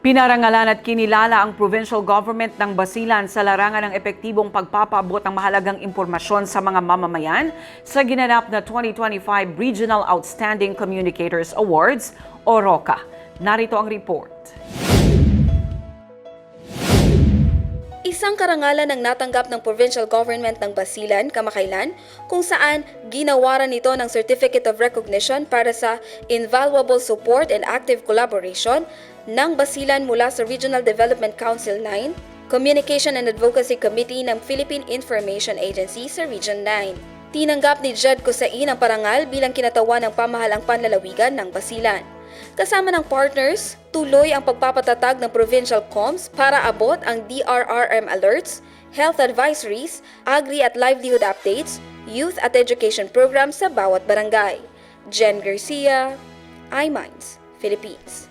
Pinarangalan at kinilala ang provincial government ng Basilan sa larangan ng epektibong pagpapaabot ng mahalagang impormasyon sa mga mamamayan sa ginanap na 2025 Regional Outstanding Communicators Awards o ROCA. Narito ang report. Isang karangalan ang natanggap ng provincial government ng Basilan kamakailan kung saan ginawaran nito ng Certificate of Recognition para sa invaluable support and active collaboration ng Basilan mula sa Regional Development Council 9, Communication and Advocacy Committee ng Philippine Information Agency sa Region 9. Tinanggap ni Jed Kusain ang parangal bilang kinatawan ng pamahalang panlalawigan ng Basilan. Kasama ng partners, tuloy ang pagpapatatag ng provincial comms para abot ang DRRM alerts, health advisories, agri at livelihood updates, youth at education programs sa bawat barangay. Jen Garcia, iMinds, Philippines.